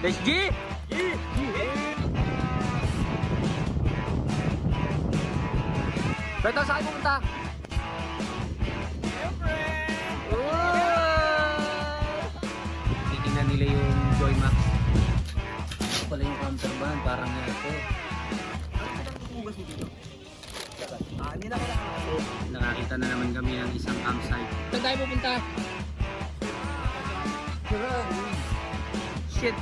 Let's G! Beto, saan kayo pupunta? Titingnan nila yung Joy Max. Ito pala yung counter ban, parang ito. Ah, hindi na kailangan. Nakakita na naman kami ng isang campsite. Saan tayo pupunta? Shit!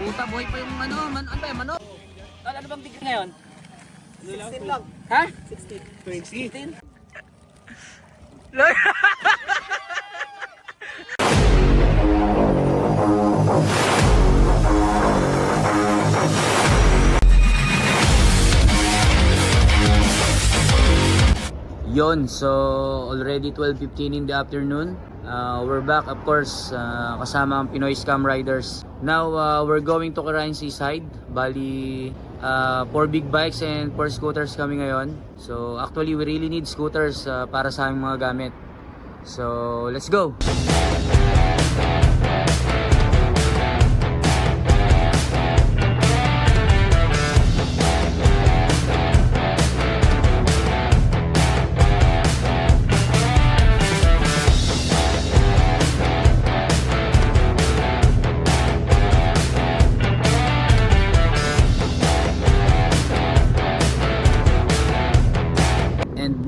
Puta, boy pa yung ano, man, ano ba yung manok? Tol, ano bang degree ngayon? 16 lang. Ha? 16. 20. Yon, so already 12.15 in the afternoon. Uh, we're back, of course, uh, kasama ang Pinoy Scam Riders. Now, uh, we're going to Karain Seaside. Bali, uh, 4 big bikes and 4 scooters kami ngayon. So, actually, we really need scooters uh, para sa aming mga gamit. So, let's go!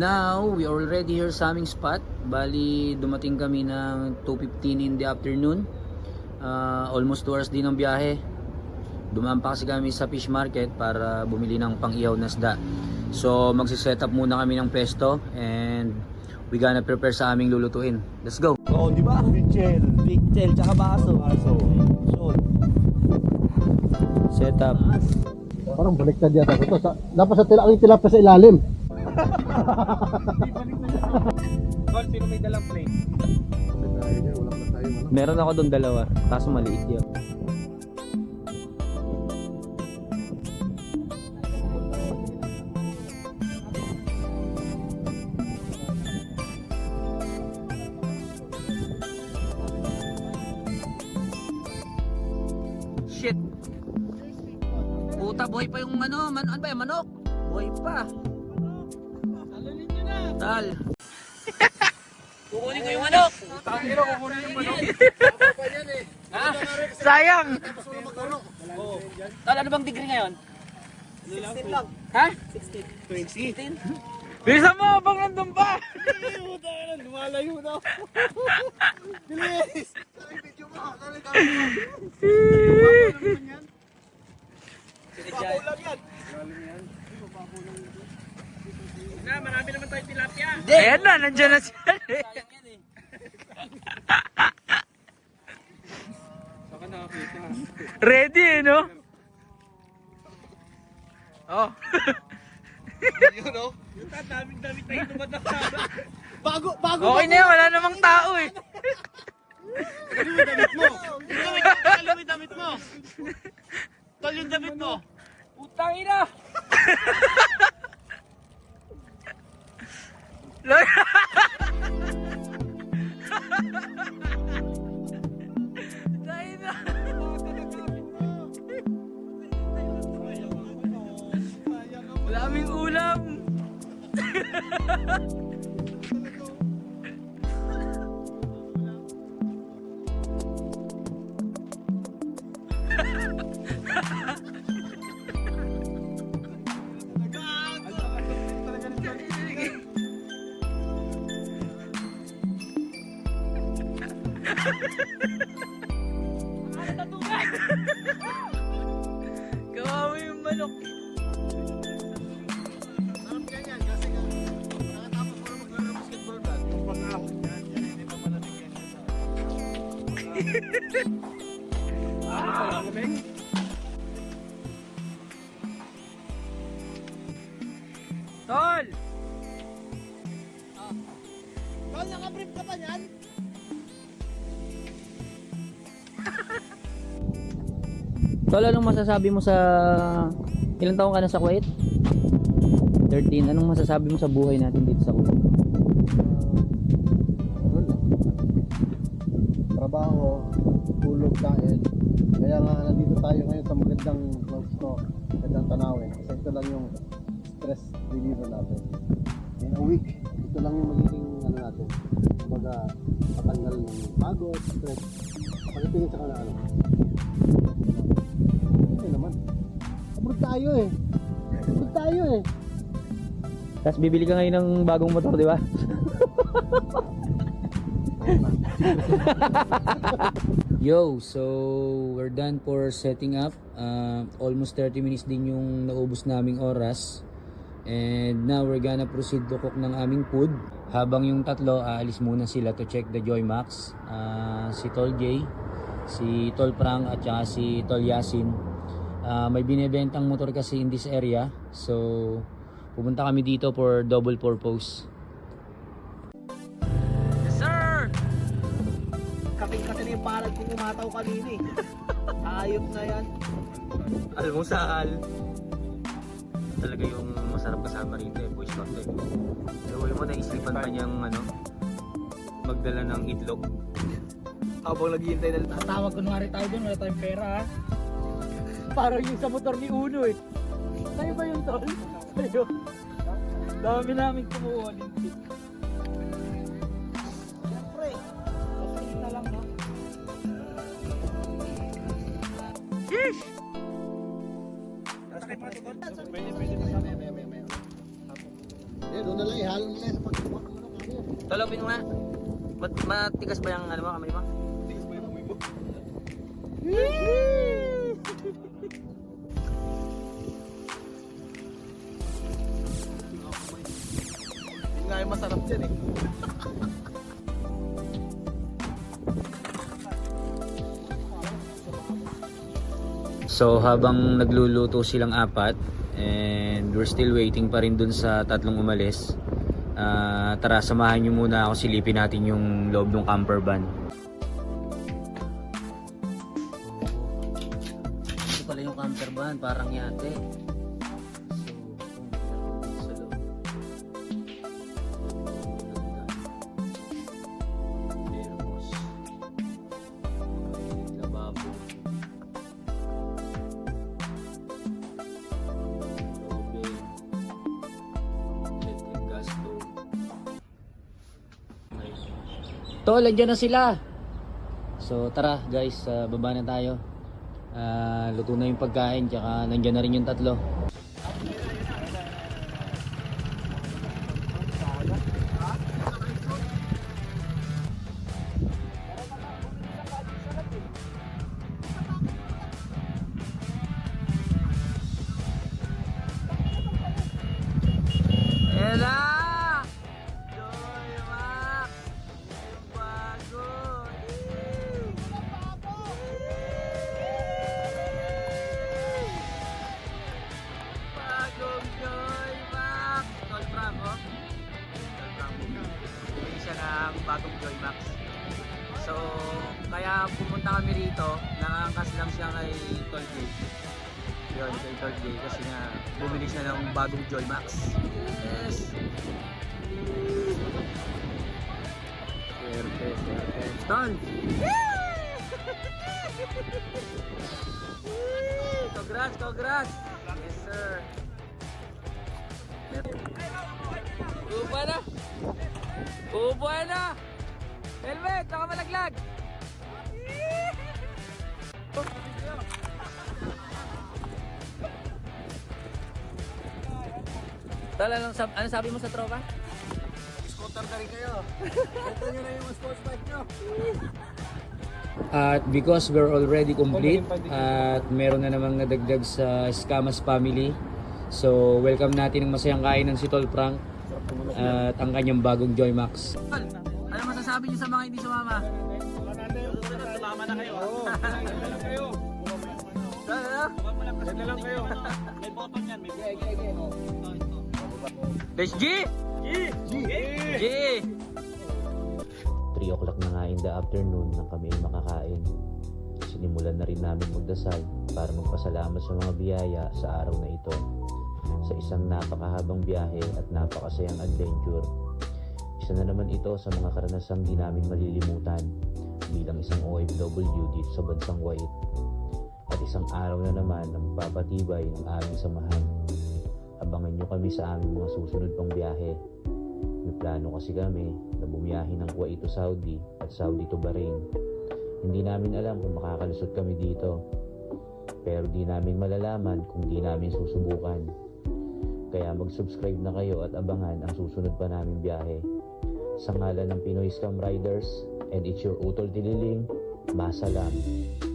Now, we are already here sa aming spot. Bali, dumating kami ng 2.15 in the afternoon. Uh, almost 2 hours din ang biyahe. Dumaan pa kasi kami sa fish market para bumili ng pang-ihaw na isda. So, magsiset up muna kami ng pesto and we gonna prepare sa aming lulutuin. Let's go! Oo, di ba? Mitchell. Mitchell, tsaka baso. Baso. Shoot. Set up. Parang baliktad yata ko to. Sa, dapat sa tila, ang tilapia sa ilalim. Tol, sino may dalang plate? Meron ako doon dalawa, kaso maliit yun. Shit! Puta, boy pa yung ano, man, ano ba yung manok? Boy pa. Tal. Kukunin ko yung manok. Tangiro, kukunin yung manok. Ha? Sayang! Tal, ano bang degree ngayon? 16 lang. Ha? 16. 20. Bilisan mo, bang nandun pa? Na, lumalayo na. Bilis! Papaw lang yan. Na, marami naman tayong tilapia. Ayan na, nandiyan na siya. Saka nakakita. Ready eh, no? Oh. Yun o. Yung daming-daming tayo tumatama. Bago, bago. Okay na yan, wala namang tao eh. Talo yung damit mo. Talo yung damit mo. Talo yung damit mo. Putang ina! Look. Tol! Tol, nakabrief ka pa niyan? Tol, anong masasabi mo sa... Ilang taong ka na sa Kuwait? 13. Anong masasabi mo sa buhay natin dito sa Kuwait? Wala. Trabaho, tulog, kain. Kaya nga nandito tayo ngayon sa magandang magandang tanawin. Kasi ito lang yung stress reliever natin. In a week, ito lang yung magiging ano natin. Kumbaga, patanggal ng pagod, stress. Pagdatingin sa kanila ano. Ano naman? Abroad tayo eh. Abroad tayo eh. Tapos bibili ka ngayon ng bagong motor, di ba? Yo, so we're done for setting up. Uh, almost 30 minutes din yung naubos naming oras. And now we're gonna proceed to cook ng aming food. Habang yung tatlo, aalis muna sila to check the Joy Max. Uh, si Tol J, si Tol Prang at saka si Tol Yasin. Uh, may binebentang motor kasi in this area. So pupunta kami dito for double purpose. Yes sir! Kaping kasi na yung palad kong umataw kanina eh. Ayop na yan. Almusal. Talaga yung masarap kasama rito eh, boys cocktail. Pero mo naisipan pa niyang ano, magdala ng itlog. Habang naghihintay na tatawag kunwari tayo dun, wala tayong pera ha. Parang yung sa motor ni Uno eh. Tayo ba yung tol? Tayo. Dami namin kumuha lintik. Siyempre, kasi na lang no. Yeesh! Pwede, pwede. Eh, doon na lang ihalo nila sa pagkuha. Talopin mo nga. Mat matigas ba yung ano mo, kamay mo? Tigas mo yung kamay mo. Nga yung masarap dyan eh. So habang nagluluto silang apat and we're still waiting pa rin dun sa tatlong umalis. ah, tara samahan nyo muna ako silipin natin yung loob ng camper van. Ito pala yung camper van, parang yate. Tol, andyan na sila. So tara guys, ah, baba na tayo. Ah, luto na yung pagkain, tsaka nandyan na rin yung tatlo. Rito, nakangkas lang siya kay Tol J. Yun, kay Tol J kasi nga bumili siya ng bagong Joy Max. Yes! Swerte, swerte. Tol! Congrats, congrats! Yes, sir. Upa na! Upa na! Helmet, baka malaglag! Tol, anong, sab- ano sabi mo sa tropa? Scooter na rin kayo. Ito nyo na yung sports bike nyo. At because we're already complete at meron na namang nadagdag sa Scamas family. So welcome natin ang masayang kainan si Tol Frank at ang kanyang bagong Joy Max. Tol, ano masasabi niyo sa mga hindi sumama? Sumama na kayo. Sumama na kayo. Ganda lang kayo. May button yan. May button. Besh G! G! G! G! 3 o'clock na nga in the afternoon nang kami makakain. Sinimulan na rin namin magdasal para magpasalamat sa mga biyaya sa araw na ito. Sa isang napakahabang biyahe at napakasayang adventure. Isa na naman ito sa mga karanasang di namin malilimutan bilang isang OFW dito sa bansang Kuwait. isang araw na naman ng papatibay ng aming samahan. Abangan nyo kami sa aming mga susunod pang biyahe. May plano kasi kami na bumiyahe ng Kuwait to Saudi at Saudi to Bahrain. Hindi namin alam kung makakalusot kami dito. Pero di namin malalaman kung di namin susubukan. Kaya mag-subscribe na kayo at abangan ang susunod pa naming biyahe. Sa ngalan ng Pinoy Scam Riders and it's your Utol Tililing, Masalam.